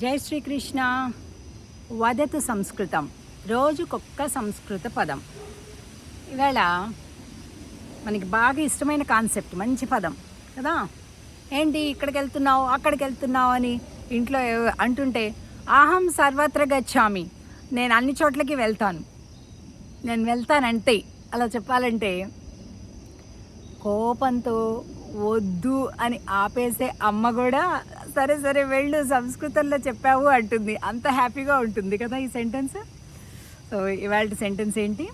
జై శ్రీకృష్ణ. వదతు సంస్కృతం. రోజుకొక్క సంస్కృత పదం. ఇవాళ మనకి బాగా ఇష్టమైన కాన్సెప్ట్ మంచి పదం కదా? ఏంటి ఇక్కడికి వెళ్తున్నావు అక్కడికి వెళ్తున్నావు అని ఇంట్లో అంటుంటే అహం సర్వత్ర గచ్చామి నేను అన్ని చోట్లకి వెళ్తాను. నేను వెళ్తానంటే అలా చెప్పాలంటే కోపంతో వద్దు అని ఆపేసే అమ్మ కూడా సరే సరే వెళ్ళు సంస్కృతంలో చెప్పావు అంటుంది. అంత హ్యాపీగా ఉంటుంది కదా ఈ సెంటెన్స్ సో ఇవాళ సెంటెన్స్ ఏంటి?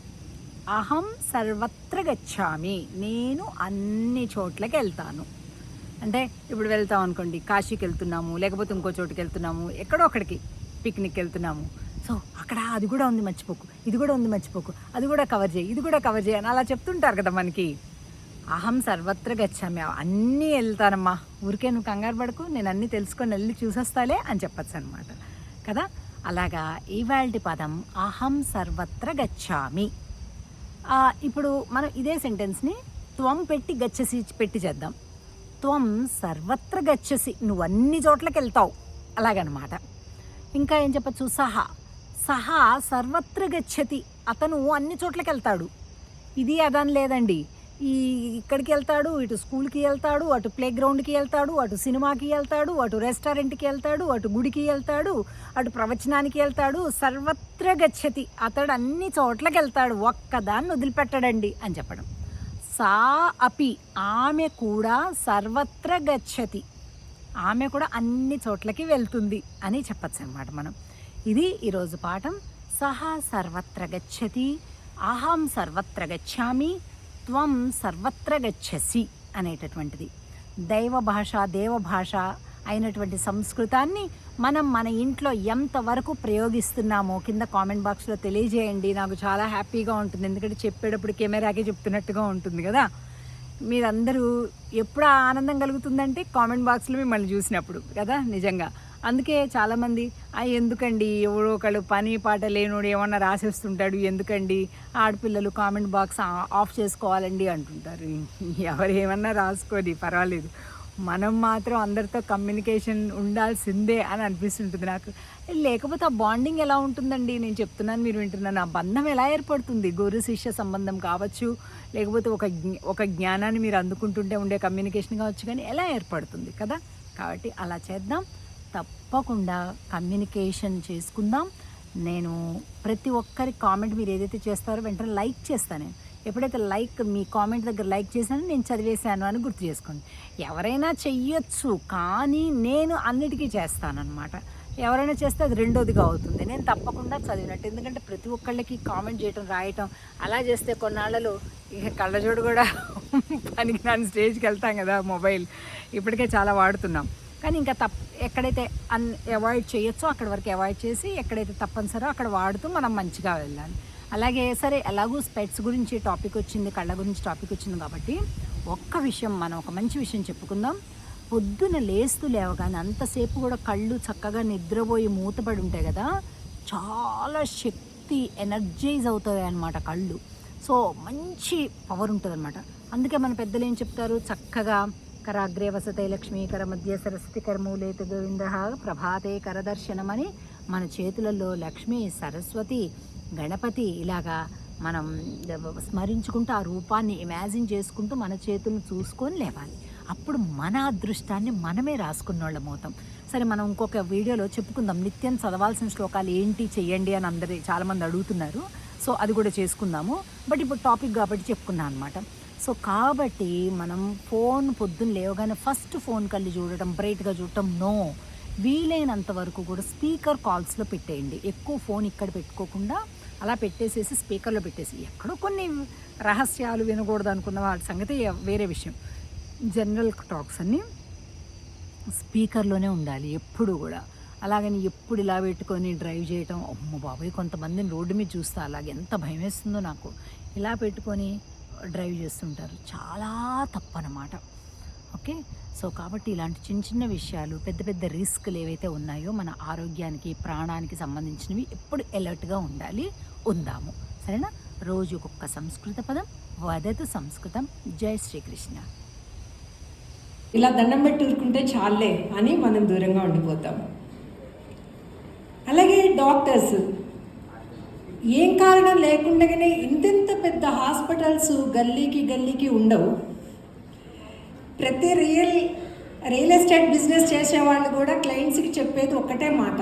అహం సర్వత్ర గచ్చామి నేను అన్ని చోట్లకి వెళ్తాను. అంటే ఇప్పుడు వెళ్తాం అనుకోండి కాశీకి వెళ్తున్నాము లేకపోతే ఇంకో చోటుకి వెళ్తున్నాము ఎక్కడో అక్కడికి పిక్నిక్ వెళ్తున్నాము. సో అక్కడ అది కూడా ఉంది మర్చిపోకు ఇది కూడా ఉంది మర్చిపోకు అది కూడా కవర్ చేయి ఇది కూడా కవర్ చేయి అని అలా చెప్తుంటారు కదా మనకి. అహం సర్వత్ర గచ్చామి అన్నీ వెళ్తానమ్మా. ఊరికే నువ్వు కంగారు పడకు నేను అన్నీ తెలుసుకొని వెళ్ళి చూసొస్తాలే అని చెప్పచ్చు అనమాట కదా? అలాగా ఇవాల్టి పదం అహం సర్వత్ర గచ్చామి. ఇప్పుడు మనం ఇదే సెంటెన్స్ని త్వం పెట్టి గచ్చసి పెట్టి చేద్దాం. త్వం సర్వత్ర గచ్చసి. నువ్వు అన్ని చోట్లకి వెళ్తావు. అలాగనమాట. ఇంకా ఏం చెప్పచ్చు? సహా. సహా సర్వత్ర గచ్చతి. అతను అన్ని చోట్లకి వెళ్తాడు. ఇది అదని లేదండి ఈ ఇక్కడికి వెళ్తాడు ఇటు స్కూల్కి వెళ్తాడు అటు ప్లే గ్రౌండ్కి వెళ్తాడు అటు సినిమాకి వెళ్తాడు అటు రెస్టారెంట్కి వెళ్తాడు అటు గుడికి వెళ్తాడు అటు ప్రవచనానికి వెళ్తాడు సర్వత్ర గచ్చతి. అతడు అన్ని చోట్లకి వెళ్తాడు ఒక్కదాన్ని వదిలిపెట్టడండి అని చెప్పడం. సా అపి ఆమె కూడా సర్వత్ర గచ్చతి. ఆమె కూడా అన్ని చోట్లకి వెళ్తుంది అని చెప్పచ్చు అనమాట మనం. ఇది ఈరోజు పాఠం. సహా సర్వత్ర గచ్చతి అహం సర్వత్ర గచ్చామి త్వం సర్వత్ర గచ్చసి అనేటటువంటిది. దైవ భాష దేవ భాష అయినటువంటి సంస్కృతాన్ని మనం మన ఇంట్లో ఎంతవరకు ప్రయోగిస్తున్నామో కింద కామెంట్ బాక్స్లో తెలియజేయండి. నాకు చాలా హ్యాపీగా ఉంటుంది. ఎందుకంటే చెప్పేటప్పుడు కెమెరాకే చెప్తున్నట్టుగా ఉంటుంది కదా. మీరందరూ ఎప్పుడు ఆనందం కలుగుతుందంటే కామెంట్ బాక్స్లో మిమ్మల్ని చూసినప్పుడు కదా నిజంగా. అందుకే చాలామంది ఎందుకండి? ఎవరో ఒకళ్ళు పని పాట లేనోడు ఏమన్నా రాసేస్తుంటాడు? ఎందుకండి? ఆడపిల్లలు కామెంట్ బాక్స్ ఆఫ్ చేసుకోవాలండి అంటుంటారు. ఎవరు ఏమన్నా రాసుకోని పర్వాలేదు. మనం మాత్రం అందరితో కమ్యూనికేషన్ ఉండాల్సిందే అని అనిపిస్తుంటుంది నాకు. లేకపోతే ఆ బాండింగ్ ఎలా ఉంటుందండి? నేను చెప్తున్నాను మీరు వింటున్నాను. ఆ బంధం ఎలా ఏర్పడుతుంది? గురు శిష్య సంబంధం కావచ్చు లేకపోతే ఒక ఒక జ్ఞానాన్ని మీరు అందుకుంటుంటే ఉండే కమ్యూనికేషన్ కావచ్చు కానీ ఎలా ఏర్పడుతుంది కదా? కాబట్టి అలా చేద్దాం. తప్పకుండా కమ్యూనికేషన్ చేసుకుందాం. నేను ప్రతి ఒక్కరి కామెంట్ మీరు ఏదైతే చేస్తారో వెంటనే లైక్ చేస్తాను నేను. ఎప్పుడైతే లైక్ మీ కామెంట్ దగ్గర లైక్ చేశానో నేను చదివేశాను అని గుర్తు చేసుకోండి. ఎవరైనా చెయ్యొచ్చు కానీ నేను అన్నిటికీ చేస్తానన్నమాట. ఎవరైనా చేస్తే అది రెండోదిగా అవుతుంది. నేను తప్పకుండా చదివినట్టు. ఎందుకంటే ప్రతి ఒక్కళ్ళకి కామెంట్ చేయటం రాయటం అలా చేస్తే కొన్నాళ్ళలో ఇక కళ్ళజోడు కూడా పనికి రాని స్టేజ్కి వెళ్తాం కదా మొబైల్ ఇప్పటికే చాలా వాడుతున్నాం. కానీ ఇంకా తప్ ఎక్కడైతే అన్ అవాయిడ్ చేయొచ్చో అక్కడ వరకు అవాయిడ్ చేసి ఎక్కడైతే తప్పనిసరో అక్కడ వాడుతూ మనం మంచిగా వెళ్ళాలి. అలాగే సరే ఎలాగూ స్పెట్స్ గురించి టాపిక్ వచ్చింది కళ్ళ గురించి టాపిక్ వచ్చింది కాబట్టి ఒక్క విషయం మనం ఒక మంచి విషయం చెప్పుకుందాం. పొద్దున లేస్తూ లేవగానే అంతసేపు కూడా కళ్ళు చక్కగా నిద్రపోయి మూతపడి ఉంటాయి కదా చాలా శక్తి ఎనర్జైజ్ అవుతాయి అన్నమాట కళ్ళు. సో మంచి పవర్ ఉంటుంది అనమాట అందుకే మన పెద్దలు ఏం చెప్తారు? చక్కగా కరాగ్రే వసతే లక్ష్మీ కర మధ్య సరస్వతి కర్మూలేత గోవింద ప్రభాతే కరదర్శనమని మన చేతులలో లక్ష్మి సరస్వతి గణపతి ఇలాగా మనం స్మరించుకుంటూ ఆ రూపాన్ని ఇమాజిన్ చేసుకుంటూ మన చేతులను చూసుకొని లేవాలి. అప్పుడు మన అదృష్టాన్ని మనమే రాసుకున్న వాళ్ళం అవుతాం. సరే మనం ఇంకొక వీడియోలో చెప్పుకుందాం. నిత్యం చదవాల్సిన శ్లోకాలు ఏంటి చేయండి అని అందరి చాలామంది అడుగుతున్నారు. సో అది కూడా చేసుకుందాము. బట్ ఇప్పుడు టాపిక్ కాబట్టి చెప్పుకున్నాను అనమాట సో కాబట్టి మనం ఫోన్ పొద్దున్న లేవగానే ఫస్ట్ ఫోన్ కళ్ళు చూడటం బ్రైట్గా చూడటం నో వీలైనంత వరకు కూడా స్పీకర్ కాల్స్లో పెట్టేయండి. ఎక్కువ ఫోన్ ఇక్కడ పెట్టుకోకుండా అలా పెట్టేసేసి స్పీకర్లో పెట్టేసి ఎక్కడో కొన్ని రహస్యాలు వినకూడదు అనుకున్న వాటి సంగతి వేరే విషయం. జనరల్ టాక్స్ అన్నీ స్పీకర్లోనే ఉండాలి ఎప్పుడు కూడా. అలాగని ఎప్పుడు ఇలా పెట్టుకొని డ్రైవ్ చేయటం అమ్మ బాబాయ్ కొంతమందిని రోడ్డు మీద చూస్తే అలాగే ఎంత భయం వేస్తుందో నాకు. ఇలా పెట్టుకొని డ్రైవ్ చేస్తుంటారు. చాలా తప్పనమాట. ఓకే? సో కాబట్టి ఇలాంటి చిన్న చిన్న విషయాలు పెద్ద పెద్ద రిస్క్లు ఏవైతే ఉన్నాయో మన ఆరోగ్యానికి ప్రాణానికి సంబంధించినవి ఎప్పుడు అలర్ట్గా ఉండాలి ఉందాము. సరేనా? రోజు ఒక్కొక్క సంస్కృత పదం వదతు సంస్కృతం. జై శ్రీకృష్ణ. ఇలా దండం పెట్టి ఊరుకుంటే చాలే అని మనం దూరంగా ఉండిపోతాం డాక్టర్స్ ఏం కారణం లేకుండానే ఇంత హాస్పిటల్స్ గల్లీకి గల్లీకి ఉండవు. ప్రతి రియల్ రియల్ ఎస్టేట్ బిజినెస్ చేసేవాళ్ళు కూడా క్లయింట్స్కి చెప్పేది ఒక్కటే మాట.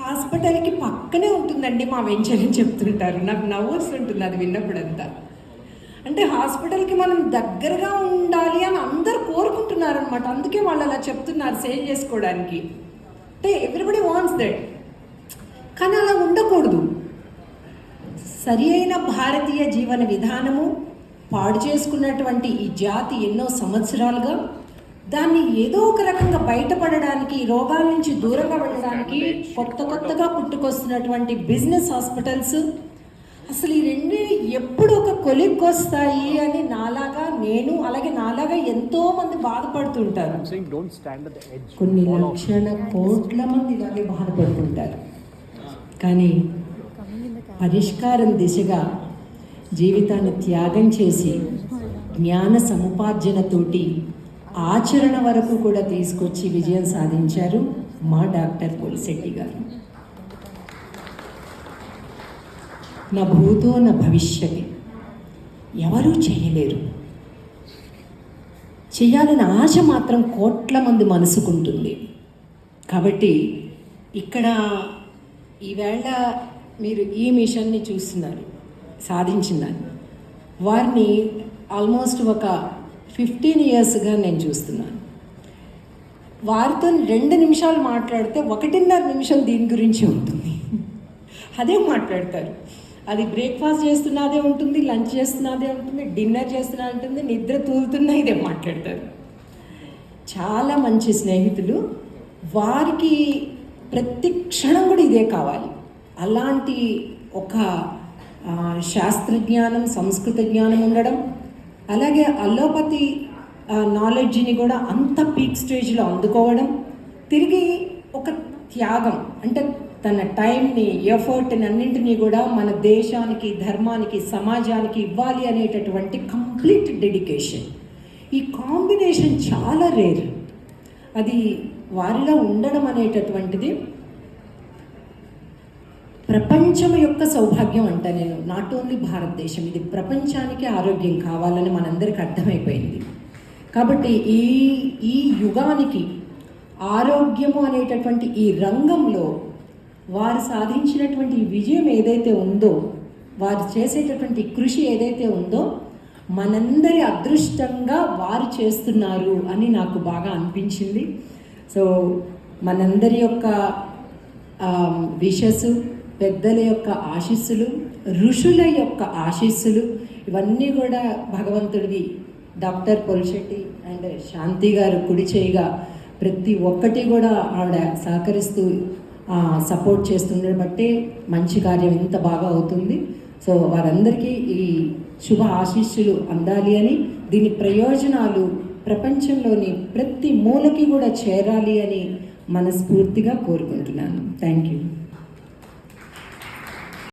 హాస్పిటల్కి పక్కనే ఉంటుందండి మా వెంచర్ అని చెప్తుంటారు. నాకు నవ్వు వస్తుంటుంది అది విన్నప్పుడంతా. అంటే హాస్పిటల్కి మనం దగ్గరగా ఉండాలి అని అందరు కోరుకుంటున్నారు అనమాట అందుకే వాళ్ళు అలా చెప్తున్నారు సేవ్ చేసుకోవడానికి. అంటే ఎవ్రీబడి వాంట్స్ దట్. కానీ అలా ఉండకూడదు. సరి అయిన భారతీయ జీవన విధానము పాడు చేసుకున్నటువంటి ఈ జాతి ఎన్నో సంవత్సరాలుగా దాన్ని ఏదో ఒక రకంగా బయటపడడానికి రోగాల నుంచి దూరంగా వెళ్ళడానికి కొత్త కొత్తగా పుట్టుకొస్తున్నటువంటి బిజినెస్ హాస్పిటల్స్. అసలు ఈ రెండు ఎప్పుడు ఒక కొలిక్కొస్తాయి అని నాలాగా నేను అలాగే నాలాగా ఎంతో మంది బాధపడుతుంటారు. కొన్ని లక్షల కోట్ల మంది ఇలాగే బాధపడుతుంటారు. కానీ పరిష్కారం దిశగా జీవితాన్ని త్యాగం చేసి జ్ఞాన సముపార్జనతోటి ఆచరణ వరకు కూడా తీసుకొచ్చి విజయం సాధించారు మా డాక్టర్ పోలిశెట్టి గారు. నా భూతో నా భవిష్యత్ ఎవరూ చేయలేరు. చేయాలని ఆశ మాత్రం కోట్ల మంది మనసుకుంటుంది. కాబట్టి ఇక్కడ ఈవేళ మీరు ఈ మిషన్ని చూస్తున్నారు సాధించిందాన్ని వారిని ఆల్మోస్ట్ ఒక ఫిఫ్టీన్ ఇయర్స్గా నేను చూస్తున్నాను. వారితో రెండు నిమిషాలు మాట్లాడితే ఒకటిన్నర నిమిషం దీని గురించి ఉంటుంది. అదే మాట్లాడతారు. అది బ్రేక్ఫాస్ట్ చేస్తున్నదే ఉంటుంది లంచ్ చేస్తున్నదే ఉంటుంది డిన్నర్ చేస్తున్నా ఉంటుంది నిద్ర తూలుతున్నా ఇదే మాట్లాడతారు. చాలా మంచి స్నేహితులు. వారికి ప్రతి క్షణం కూడా ఇదే కావాలి. అలాంటి ఒక శాస్త్రజ్ఞానం సంస్కృత జ్ఞానం ఉండడం అలాగే అల్లోపతి నాలెడ్జ్ని కూడా అంత పీక్ స్టేజ్లో అందుకోవడం తిరిగి ఒక త్యాగం అంటే తన టైంని ఎఫర్ట్ని అన్నింటినీ కూడా మన దేశానికి ధర్మానికి సమాజానికి ఇవ్వాలి అనేటటువంటి కంప్లీట్ డెడికేషన్ ఈ కాంబినేషన్ చాలా రేర్ అది వారిలో ఉండడం అనేటటువంటిది ప్రపంచం యొక్క సౌభాగ్యం అంట నేను. నాట్ ఓన్లీ భారతదేశం ఇది ప్రపంచానికి ఆరోగ్యం కావాలని మనందరికి అర్థమైపోయింది. కాబట్టి ఈ ఈ యుగానికి ఆరోగ్యము అనేటటువంటి ఈ రంగంలో వారు సాధించినటువంటి విజయం ఏదైతే ఉందో వారు చేసేటటువంటి కృషి ఏదైతే ఉందో మనందరి అదృష్టంగా వారు చేస్తున్నారు అని నాకు బాగా అనిపించింది. సో మనందరి యొక్క విషస్ పెద్దల యొక్క ఆశీస్సులు ఋషుల యొక్క ఆశీస్సులు ఇవన్నీ కూడా భగవంతుడివి. డాక్టర్ పొలిశెట్టి అండ్ శాంతి గారు కుడి చేయగా ప్రతి ఒక్కటి కూడా ఆవిడ సహకరిస్తూ సపోర్ట్ చేస్తుండడం బట్టే మంచి కార్యం ఇంత బాగా అవుతుంది. సో వారందరికీ ఈ శుభ ఆశీస్సులు అందాలి అని దీని ప్రయోజనాలు ప్రపంచంలోని ప్రతి మూలకి కూడా చేరాలి అని మనస్ఫూర్తిగా కోరుకుంటున్నాను. Thank you.